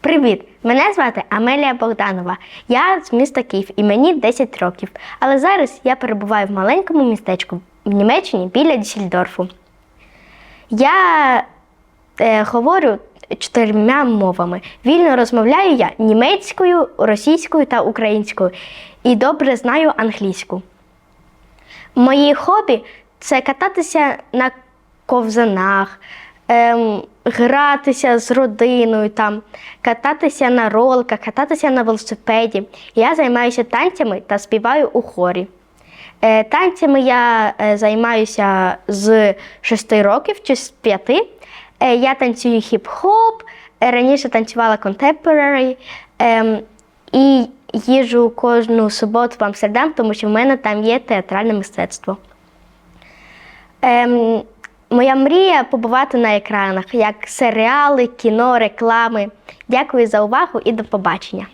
Привіт! Мене звати Амелія Богданова. Я з міста Київ і мені 10 років. Але зараз я перебуваю в маленькому містечку в Німеччині біля Дюссельдорфу. Я е, говорю чотирма мовами. Вільно розмовляю я німецькою, російською та українською і добре знаю англійську. Мої хобі це кататися на ковзанах, ем, гратися з родиною, там, кататися на роликах, кататися на велосипеді. Я займаюся танцями та співаю у хорі. Е, танцями я е, займаюся з 6 років чи з 5. Е, я танцюю хіп-хоп, раніше танцювала ем, і їжу кожну суботу в Амстердам, тому що в мене там є театральне мистецтво. Моя мрія побувати на екранах, як серіали, кіно, реклами. Дякую за увагу і до побачення.